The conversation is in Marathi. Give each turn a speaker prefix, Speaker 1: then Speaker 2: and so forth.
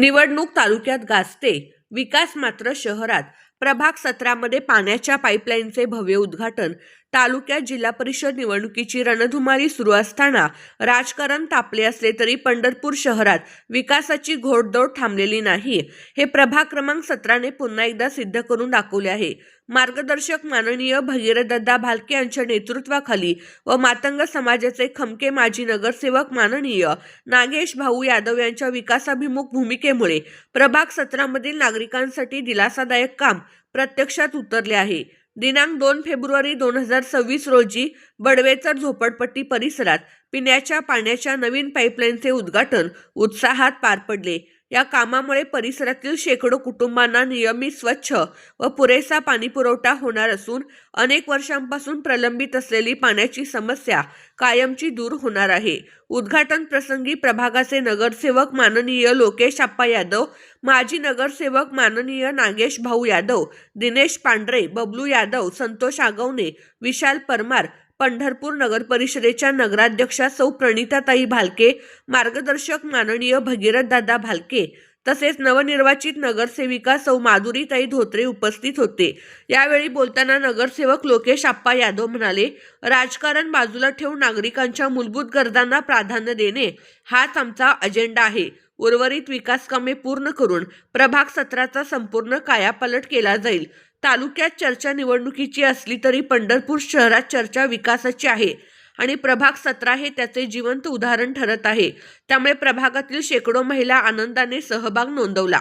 Speaker 1: निवडणूक तालुक्यात गाजते. विकास मात्र शहरात. प्रभाग सत्रामध्ये पाण्याच्या पाईपलाईनचे भव्य उद्घाटन तालुक्यात जिल्हा परिषद निवडणुकीची रणधुमारी सुरू असताना राजकारण तापले असले तरी पंढरपूर शहरात विकासाची घोडदौड थांबलेली नाही. हे प्रभाग क्रमांक सतराने पुन्हा एकदा सिद्ध करून दाखवले आहे. मार्गदर्शक माननीय भगीरथदा भालके यांच्या नेतृत्वाखाली व मातंग समाजाचे खमके माजी नगरसेवक माननीय नागेश भाऊ यादव यांच्या विकासाभिमुख भूमिकेमुळे प्रभाग सत्रामधील नागरिकांसाठी दिलासादायक काम प्रत्यक्षात उतरले आहे. दिनांक दोन फेब्रुवारी दोन हजार सव्वीस रोजी बडवेचर झोपडपट्टी परिसरात पिण्याच्या पाण्याच्या नवीन पाईपलाईनचे उद्घाटन उत्साहात पार पडले. या कामामुळे परिसरातील शेकडो कुटुंबांना नियमित स्वच्छ व पुरेसा पाणीपुरवठा होणार असून अनेक वर्षांपासून प्रलंबित असलेली पाण्याची समस्या कायमची दूर होणार आहे. उद्घाटन प्रसंगी प्रभागाचे नगरसेवक माननीय लोकेश आप्पा यादव माजी नगरसेवक माननीय नागेश भाऊ यादव दिनेश पांढरे बबलू यादव संतोष आगवणे विशाल परमार पंढरपूर नगर परिषदेच्या नगराध्यक्षा सौ प्रणिताताई भालके मार्गदर्शक माननीय भगीरथदादा भालके तसेच नवनिर्वाचित नगरसेविका सौ माधुरीताई धोत्रे उपस्थित होते. यावेळी बोलताना नगरसेवक लोकेश आप्पा यादव म्हणाले राजकारण बाजूला ठेवून नागरिकांच्या मूलभूत गरजांना प्राधान्य देणे हाच आमचा अजेंडा आहे. उर्वरित विकास कामे पूर्ण करून प्रभाग सत्राचा संपूर्ण कायापालट केला जाईल. तालुक्यात चर्चा निवडणुकीची असली तरी पंढरपूर शहरात चर्चा विकासाची आहे आणि प्रभाग सतरा हे त्याचे जिवंत उदाहरण ठरत आहे. त्यामुळे प्रभागातील शेकडो महिला आनंदाने सहभाग नोंदवला.